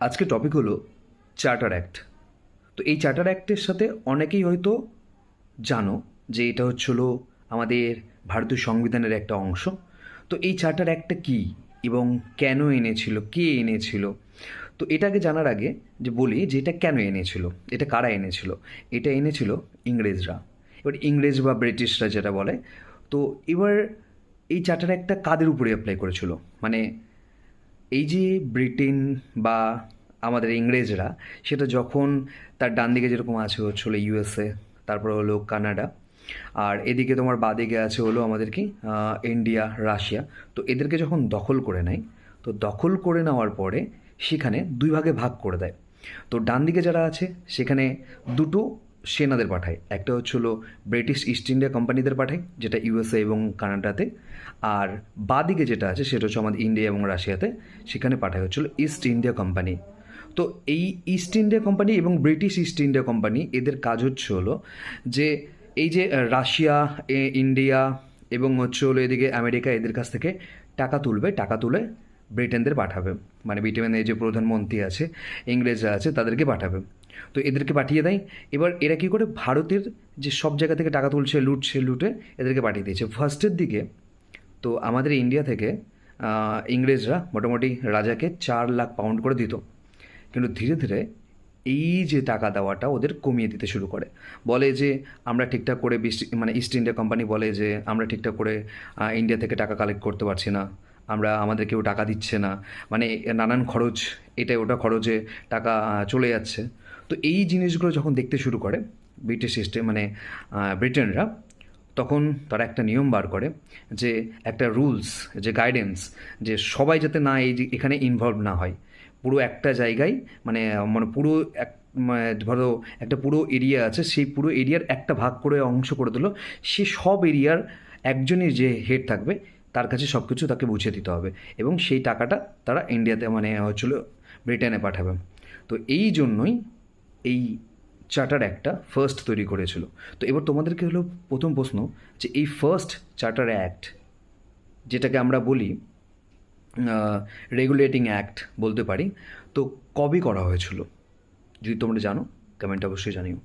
আজকে টপিক হলো charter act তো এই চার্টার অ্যাক্টের সাথে অনেকেই হয়তো জানো যে এটা হচ্ছিল আমাদের ভারতীয় সংবিধানের একটা অংশ। তো এই চার্টার অ্যাক্টটা কী এবং কেন এনেছিল, কে এনেছিল? তো এটাকে জানার আগে যে বলি যে এটা কেন এনেছিল, এটা কারা এনেছিল? এটা এনেছিল ইংরেজরা। এবার ইংরেজ বা ব্রিটিশরা যেটা বলে, তো এবার এই চার্টার অ্যাক্টটা কাদের উপরে অ্যাপ্লাই করেছিল? মানে এই যে ব্রিটেন বা আমাদের ইংরেজরা, সেটা যখন তার ডান দিকে যেরকম আছে হচ্ছিল ইউএসএ, তারপর হলো কানাডা, আর এদিকে তোমার বাদিকে আছে হলো আমাদের কি ইন্ডিয়া, রাশিয়া, তো এদেরকে যখন দখল করে নেয়, তো দখল করে নেওয়ার পরে সেখানে দুই ভাগে ভাগ করে দেয়। তো ডান দিকে যারা আছে, সেখানে দুটো সেনাদের পাঠায়। একটা হচ্ছিল ব্রিটিশ ইস্ট ইন্ডিয়া কোম্পানিদের পাঠায়, যেটা ইউএসএ এবং কানাডাতে আর বাদিকে যেটা আছে, সেটা হচ্ছে আমাদের ইন্ডিয়া এবং রাশিয়াতে সেখানে পাঠায় হচ্ছিল ইস্ট ইন্ডিয়া কোম্পানি তো এই ইস্ট ইন্ডিয়া কোম্পানি এবং ব্রিটিশ ইস্ট ইন্ডিয়া কোম্পানি এদের কাজ হচ্ছে হলো যে, এই যে রাশিয়া ইন্ডিয়া এবং হচ্ছে হলো এদিকে আমেরিকা এদের কাছ থেকে টাকা তুলবে, টাকা তুলে ব্রিটেনদের পাঠাবে। মানে ব্রিটেনের যে প্রধানমন্ত্রী আছে, ইংরেজরা আছে, তাদেরকে পাঠাবে। তো এদেরকে পাঠিয়ে দেয়। এবার এরা কী করে? ভারতের যে সব জায়গা থেকে টাকা তুলছে লুটছে লুটে এদেরকে পাঠিয়ে দিয়েছে। ফার্স্টের দিকে তো আমাদের ইন্ডিয়া থেকে ইংরেজরা মোটামুটি রাজাকে চার লাখ পাউন্ড করে দিত। কিন্তু ধীরে ধীরে এই যে টাকা দেওয়াটা ওদের কমিয়ে দিতে শুরু করে। বলে যে, আমরা ঠিকঠাক করে মানে ইস্ট ইন্ডিয়া কোম্পানি বলে যে, আমরা ঠিকঠাক করে ইন্ডিয়া থেকে টাকা কালেক্ট করতে পারছি না। আমরা, আমাদের কেউ টাকা দিচ্ছে না। মানে নানান খরচ এটা ওটা খরচে টাকা চলে যাচ্ছে। তো এই জিনিসগুলো যখন দেখতে শুরু করে, ব্রিটিশ সিস্টেম মানে ব্রিটেনরা, তখন তারা একটা নিয়ম বার করে যে, একটা রুলস, যে গাইডেন্স, যে সবাই যাতে না এই এখানে ইনভলভ না হয়। পুরো একটা জায়গায় মানে মানে পুরো এক মানে ধরো একটা পুরো এরিয়া আছে, সেই পুরো এরিয়ার একটা ভাগ করে অংশ করে দিল। সে সব এরিয়ার একজনের যে হেড থাকবে তার কাছে সব কিছু তাকে বুঝিয়ে দিতে হবে এবং সেই টাকাটা তারা ইন্ডিয়াতে মানে হচ্ছিল ব্রিটেনে পাঠাবে। তো এই জন্যই এই চার্টার একটা ফার্স্ট তৈরি করেছিল। তো এবার তোমাদেরকে হলো প্রথম প্রশ্ন যে এই ফার্স্ট চার্টার অ্যাক্ট যেটাকে আমরা বলি রেগুলেটিং অ্যাক্ট বলতে পারি, তো কবে করা হয়েছিল? যদি তোমরা জানো কমেন্ট অবশ্যই জানিও।